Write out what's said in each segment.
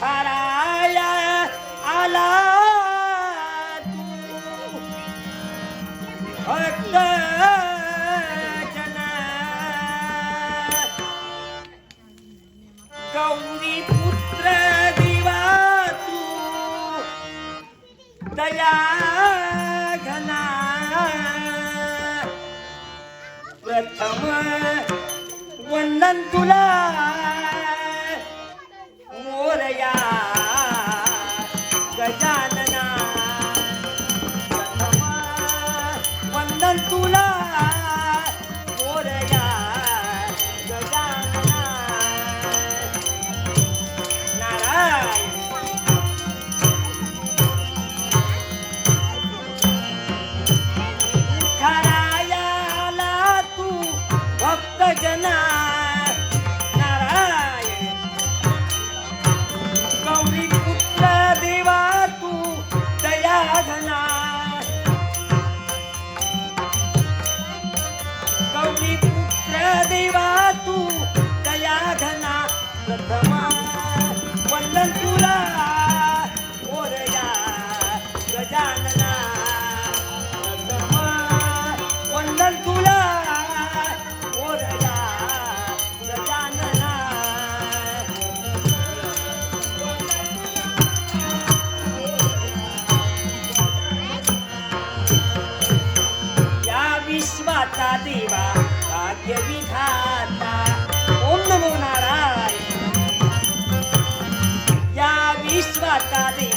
थाराया आला तू भक्त जना गौरी पुत्र दिवा तू दया घना प्रथम वंदन तुला प्रथम वंदन तुला मोरया गजानना. प्रथम वंदन तुला मोरया गजानना. या विश्वाचा देवा विश्वाचा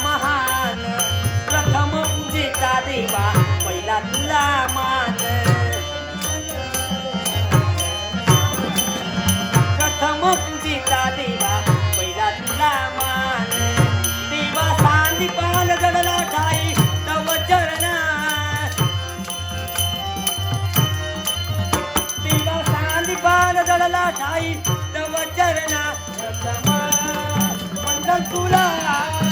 महान. प्रथम पूजेचा देवा पहिला तुला मान. प्रथम पूजेचा देवा पहिला तुला मान. देवा सांदी पाल जडला ठाई तव चरणा. देवा सांदी पाल जडला ठाई तव चरणा. तुला.